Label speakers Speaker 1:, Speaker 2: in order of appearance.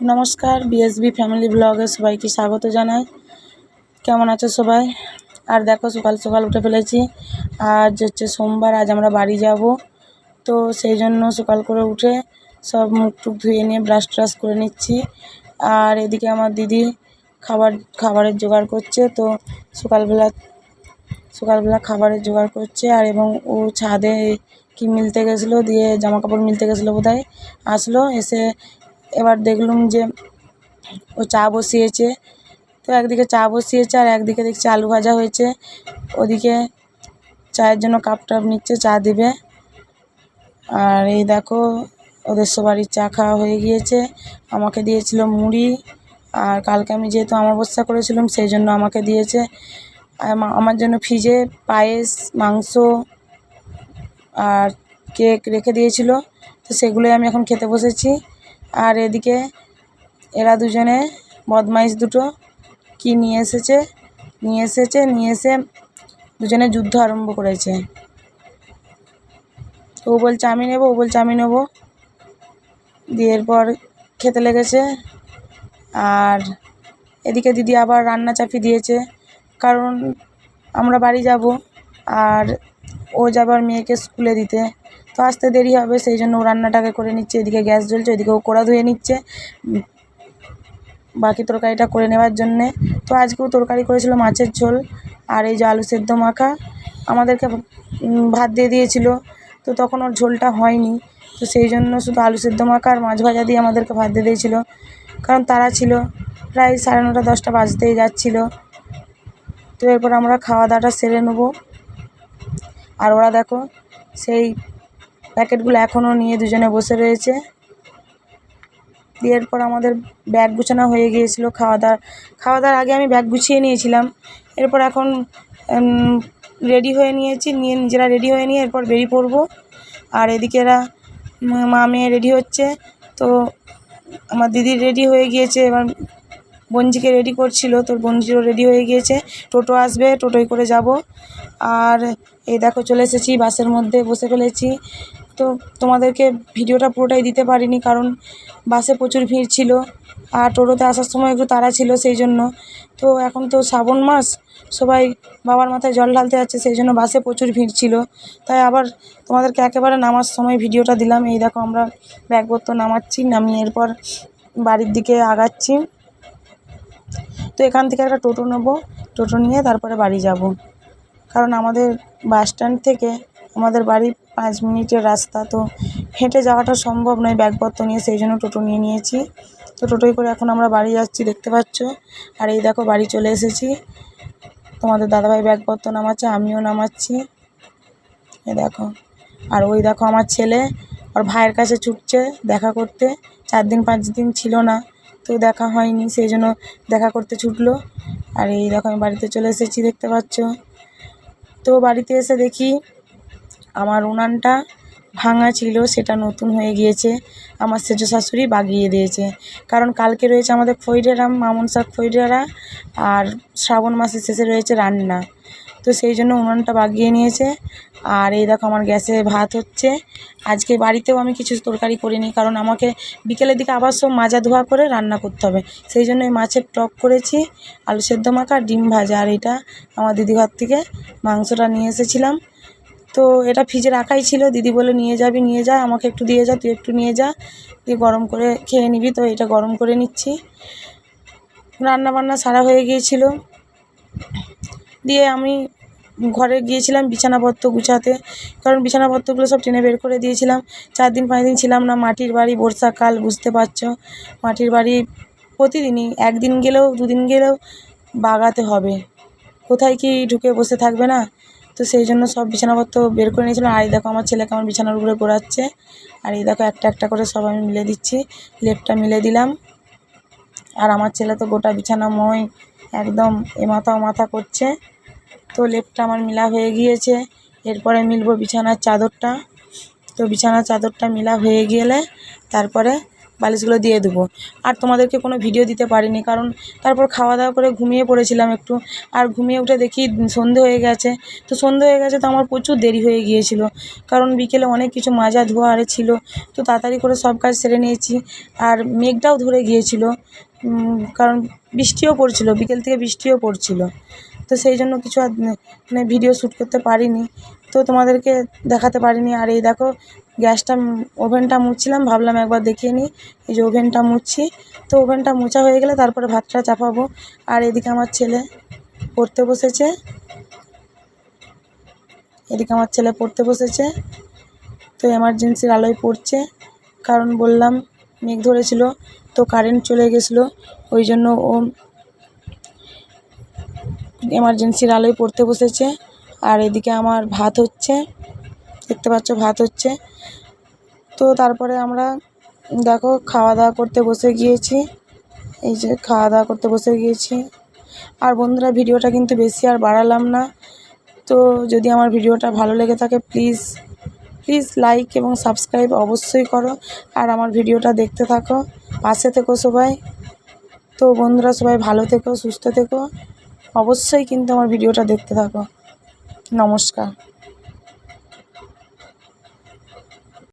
Speaker 1: নমস্কার BSB family ব্লগে সবাইকে স্বাগত জানাই। কেমন আছো সবাই? আর দেখো, সকাল সকাল উঠে ফেলেছি। আজ হচ্ছে সোমবার, আজ আমরা বাড়ি যাব। তো সেই জন্য সকাল করে উঠে সব মুখ টুক ধুয়ে নিয়ে ব্রাশ ট্রাশ করে নিচ্ছি। আর এদিকে আমার দিদি খাবার, খাবারের জোগাড় করছে। তো সকালবেলা সকালবেলা খাবারের জোগাড় করছে। আর এবং ও ছাদে কি মিলতে গেছিল দিয়ে জামা কাপড় মিলতে গেছিল বোধহয়। আসলো, এসে এবার দেখলুম যে ও চা বসিয়েছে। তো একদিকে চা বসিয়েছে আর একদিকে দেখছি আলু ভাজা হয়েছে। ওদিকে চায়ের জন্য কাপ টাপ নিচ্ছে, চা দিবে। আর এই দেখো, ওদের সবারই চা খাওয়া হয়ে গিয়েছে। আমাকে দিয়েছিল মুড়ি আর কালকে আমি যেহেতু অমাবস্যা করেছিলাম, সেই জন্য আমাকে দিয়েছে। আর আমার জন্য ফ্রিজে পায়েস, মাংস আর কেক রেখে দিয়েছিল। তো সেগুলোই আমি এখন খেতে বসেছি। আর এদিকে এরা দুজনে বদমাইশ দুটো কি নিয়ে এসেছে নিয়ে এসেছে, নিয়ে এসে দুজনে যুদ্ধ আরম্ভ করেছে। ও বলছে, আমি নেব। ও বলছে, আমি নেব। দিয়ে এরপর খেতে লেগেছে। আর এদিকে দিদি আবার রান্না চাপিয়ে দিয়েছে, কারণ আমরা বাড়ি যাব আর ও যাবে ওর মেয়েকে স্কুলে দিতে। তো আসতে দেরি হবে, সেই জন্য ও রান্নাটাকে করে নিচ্ছে, এদিকে গ্যাস জ্বলছে ওইদিকে ও কড়া ধুয়ে নিচ্ছে। বাকি তরকারিটা করে নেওয়ার জন্যে। তো আজকেও তরকারি করেছিল মাছের ঝোল আর এই যে আলু সেদ্ধ মাখা। আমাদেরকে ভাত দিয়ে দিয়েছিল, তো তখন ওর ঝোলটা হয়নি। তো সেই জন্য শুধু আলু সেদ্ধ মাখা আর মাছ ভাজা দিয়ে আমাদেরকে ভাত দিয়ে দিয়েছিল। কারণ তারা ছিল প্রায় সাড়ে নটা, দশটা বাজতেই যাচ্ছিল। তো এরপর আমরা খাওয়া দাওয়াটা সেরে নেব। আর ওরা দেখো, সেই প্যাকেটগুলো এখনও নিয়ে দুজনে বসে রয়েছে। দিয়ে এরপর আমাদের ব্যাগ গুছানো হয়ে গিয়েছিল খাওয়া দাওয়ার খাওয়া দাওয়ার আগে আমি ব্যাগ গুছিয়ে নিয়েছিলাম। এরপর এখন রেডি হয়ে নিয়েছি। নিয়ে নিজেরা রেডি হয়ে নিয়ে এরপর বেরিয়ে পড়ব। আর এদিকে এরা মা মেয়ে রেডি হচ্ছে। তো আমার দিদি রেডি হয়ে গিয়েছে। এবার বঞ্জিকে রেডি করছিল। তোর বঞ্জিরও রেডি হয়ে গিয়েছে। টোটো আসবে। টোটোয় করে যাব। আর এই দেখো চলে এসেছি বাসের মধ্যে বসে ফেলেছি। তো তোমাদেরকে ভিডিওটা পুরোটাই দিতে পারিনি কারণ বাসে প্রচুর ভিড় ছিল আর টোটোতে আসার সময় একটু তাড়া ছিল সেই জন্য। তো এখন তো শ্রাবণ মাস, সবাই বাবার মাথায় জল ঢালতে যাচ্ছে, সেই জন্য বাসে প্রচুর ভিড় ছিল। তাই আবার তোমাদেরকে একেবারে নামার সময় ভিডিওটা দিলাম। এই দেখো আমরা ব্যাগপত্র নামাচ্ছি, নামিয়ে এরপর বাড়ির দিকে আগাচ্ছি। তো এখান থেকে একটা টোটো নেব, টোটো নিয়ে তারপরে বাড়ি যাব। কারণ আমাদের বাস স্ট্যান্ড থেকে আমাদের বাড়ি পাঁচ মিনিটের রাস্তা, তো হেঁটে যাওয়াটা সম্ভব নয় ব্যাগপত্র নিয়ে, সেই জন্য টোটো নিয়ে নিয়েছি। তো টোটোয় করে এখন আমরা বাড়ি যাচ্ছি, দেখতে পাচ্ছ? আর এই দেখো, বাড়ি চলে এসেছি। তোমাদের দাদাভাই ব্যাগপত্র নামাচ্ছে, আমিও নামাচ্ছি। এ দেখো, আর ওই দেখো আমার ছেলে, ওর ভাইয়ের কাছে ছুটছে দেখা করতে। চার দিন, পাঁচ দিন ছিল না, তো দেখা হয়নি, সেই জন্য দেখা করতে ছুটলো। আর এই দেখো, আমি বাড়িতে চলে এসেছি, দেখতে পাচ্ছ? তো বাড়িতে এসে দেখি আমার উনানটা ভাঙা ছিল, সেটা নতুন হয়ে গিয়েছে। আমার সেজ শাশুড়ি বাগিয়ে দিয়েছে। কারণ কালকে রয়েছে আমাদের খৈরেরা মামুন শাক খৈরেরা আর শ্রাবণ মাসের শেষে রয়েছে রান্না। তো সেই জন্য উনানটা বাগিয়ে নিয়েছে। আর এই দেখো আমার গ্যাসে ভাত হচ্ছে। আজকে বাড়িতেও আমি কিছু তরকারি করিনি, কারণ আমাকে বিকেলের দিকে আবার সব মাজা ধোয়া করে রান্না করতে হবে। সেই জন্য এই মাছের টক করেছি, আলু সেদ্ধ মাখা, ডিম ভাজা। আর এটা আমার দিদিঘর থেকে মাংসটা নিয়ে এসেছিলাম। তো এটা ফ্রিজে রাখাই ছিল। দিদি বলে, নিয়ে যাবি, নিয়ে যা, আমাকে একটু দিয়ে যা, তুই একটু নিয়ে যা, দিয়ে গরম করে খেয়ে নিবি। তো এটা গরম করে নিচ্ছি। রান্না বান্না সারা হয়ে গিয়েছিল। দিয়ে আমি ঘরে গিয়েছিলাম বিছানাপত্র গুছাতে, কারণ বিছানাপত্রগুলো সব টেনে বের করে দিয়েছিলাম। চার দিন, পাঁচ দিন ছিলাম না, মাটির বাড়ি, বর্ষাকাল, বুঝতে পারছ? মাটির বাড়ি প্রতিদিনই, একদিন গেলেও, দুদিন গেলেও বাগাতে হবে। কোথায় কি ঢুকে বসে থাকবে না? তো সেই জন্য সব বিছানাপত্র বের করে নিয়েছিলাম আর এই দেখো আমার ছেলেকে আমার বিছানার উপরে ঘোরাচ্ছে আর এই দেখো একটা একটা করে সব আমি মিলে দিচ্ছি। লেপটা মিলে দিলাম। আর আমার ছেলে তো গোটা বিছানা মই একদম এ মাথা ও মাথা করছে। তো লেপটা আমার মিলা হয়ে গিয়েছে। এরপরে মিলবো বিছানার চাদরটা। তো বিছানার চাদরটা মিলা হয়ে গেলে তারপরে বালিশগুলো দিয়ে দেবো। আর তোমাদেরকে কোনো ভিডিও দিতে পারিনি, কারণ তারপর খাওয়া দাওয়া করে ঘুমিয়ে পড়েছিলাম একটু। আর ঘুমিয়ে উঠে দেখি সন্ধে হয়ে গেছে। তো সন্ধে হয়ে গেছে তো আমার প্রচুর দেরি হয়ে গিয়েছিল, কারণ বিকেলে অনেক কিছু মাজা ধোয়া আরে ছিল। তো তাড়াতাড়ি করে সব কাজ সেরে নিয়েছি। আর মেঘটাও ধরে গিয়েছিল কারণ বৃষ্টিও পড়ছিল, বিকেল থেকে বৃষ্টিও পড়ছিলো। তো সেই জন্য কিছু আর মানে ভিডিও শ্যুট করতে পারিনি। তো তোমাদেরকে দেখাতে পারিনি। আর এই দেখো গ্যাসটা ওভেনটা মুছছিলাম, ভাবলাম একবার দেখিয়ে নিই। এই যে ওভেনটা মুছছি তো ওভেনটা মোছা হয়ে গেলে তারপরে ভাতটা চাপাবো। আর এদিকে আমার ছেলে পড়তে বসেছে। এদিকে আমার ছেলে পড়তে বসেছে। তো এমার্জেন্সির আলোয় পড়ছে। কারণ বললাম, মেঘ ধরেছিল, তো কারেন্ট চলে গেছিল। ওই জন্য ও এমার্জেন্সির আলোয় পড়তে বসেছে। আর এদিকে আমার ভাত হচ্ছে। দেখতে পাচ্ছ, ভাত হচ্ছে। তো তারপরে আমরা দেখো খাওয়া দাওয়া করতে বসে গিয়েছি। এই যে খাওয়া দাওয়া করতে বসে গিয়েছি। আর বন্ধুরা, ভিডিওটা কিন্তু বেশি আর বাড়ালাম না। তো যদি আমার ভিডিওটা ভালো লেগে থাকে, প্লিজ প্লিজ লাইক এবং সাবস্ক্রাইব অবশ্যই করো। আর আমার ভিডিওটা দেখতে থাকো, পাশে থেকো সবাই। তো বন্ধুরা, সবাই ভালো থেকো, সুস্থ থেকো। অবশ্যই কিন্তু আমার ভিডিওটা দেখতে থাকো। নমস্কার।